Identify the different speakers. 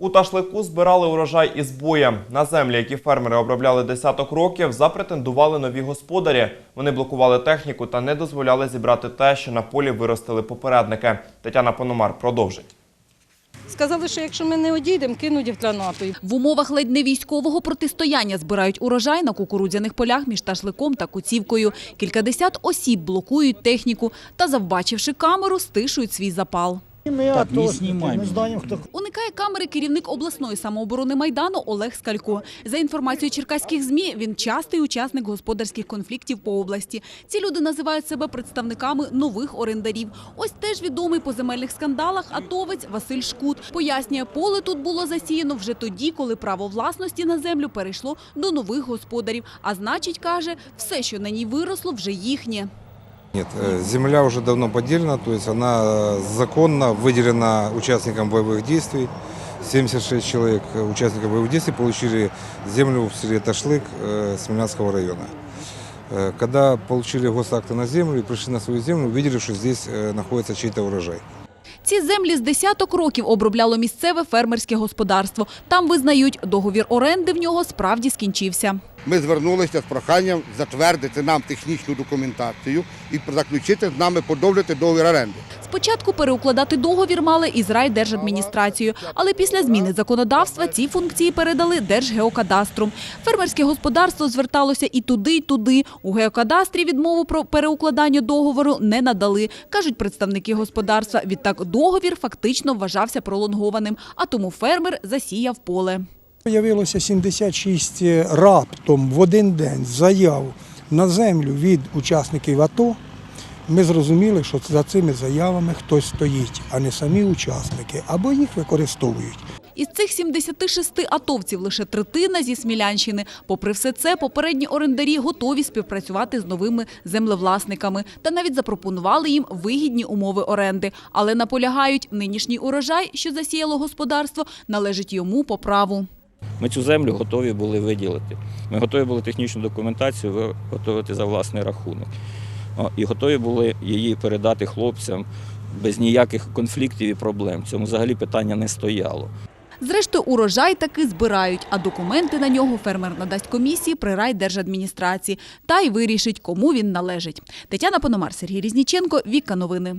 Speaker 1: У Ташлику збирали урожай із боєм. На землі, які фермери обробляли десяток років, запретендували нові господарі. Вони блокували техніку та не дозволяли зібрати те, що на полі виростили попередники. Тетяна Пономар продовжить.
Speaker 2: Сказали, що якщо ми не одійдемо, кинуть в гранатою.
Speaker 3: В умовах ледь не військового протистояння збирають урожай на кукурудзяних полях між Ташликом та Куцівкою. Кількадесят осіб блокують техніку та, завбачивши камеру, стишують свій запал.
Speaker 4: Мы
Speaker 5: Так, не
Speaker 4: мы
Speaker 5: меня.
Speaker 3: Уникає камери керівник обласної самооборони Майдану Олег Скалько. За інформацією черкаських ЗМІ, він частий учасник господарських конфліктів по області. Ці люди називають себе представниками нових орендарів. Ось теж відомий по земельних скандалах атовець Василь Шкут. Пояснює, поле тут було засіяно вже тоді, коли право власності на землю перейшло до нових господарів. А значить, каже, все, що на ній виросло, вже їхнє.
Speaker 6: Нет, э, земля уже давно поделена, то есть она э, законно выделена участникам боевых действий. 76 человек э, участников боевых действий получили землю в селе Ташлык э, Смоленского района. Э, Когда получили госакты на землю и пришли на свою землю, увидели, что здесь э, находится чей-то урожай.
Speaker 3: Ці землі з десяток років обробляло місцеве фермерське господарство. Там визнають, договір оренди в нього справді скінчився.
Speaker 7: Ми звернулися з проханням затвердити нам технічну документацію і заключити з нами подовжити договір оренди.
Speaker 3: Спочатку переукладати договір мали із райдержадміністрацією, але після зміни законодавства ці функції передали Держгеокадастру. Фермерське господарство зверталося і туди, і туди. У геокадастрі відмову про переукладання договору не надали, кажуть представники господарства. Відтак договір фактично вважався пролонгованим, а тому фермер засіяв поле.
Speaker 4: Появилося 76 раптом в один день заяв на землю від учасників АТО. Ми зрозуміли, що за цими заявами хтось стоїть, а не самі учасники, або їх використовують.
Speaker 3: Із цих 76 атовців лише третина зі Смілянщини. Попри все це, попередні орендарі готові співпрацювати з новими землевласниками та навіть запропонували їм вигідні умови оренди. Але наполягають, нинішній урожай, що засіяло господарство, належить йому по праву.
Speaker 5: Ми цю землю готові були виділити. Ми готові були технічну документацію виготовити за власний рахунок. І готові були її передати хлопцям без ніяких конфліктів і проблем. Цьому взагалі питання не стояло.
Speaker 3: Зрештою, урожай таки збирають, а документи на нього фермер надасть комісії при райдержадміністрації та й вирішить, кому він належить. Тетяна Пономар, Сергій Різніченко, Віка Новини.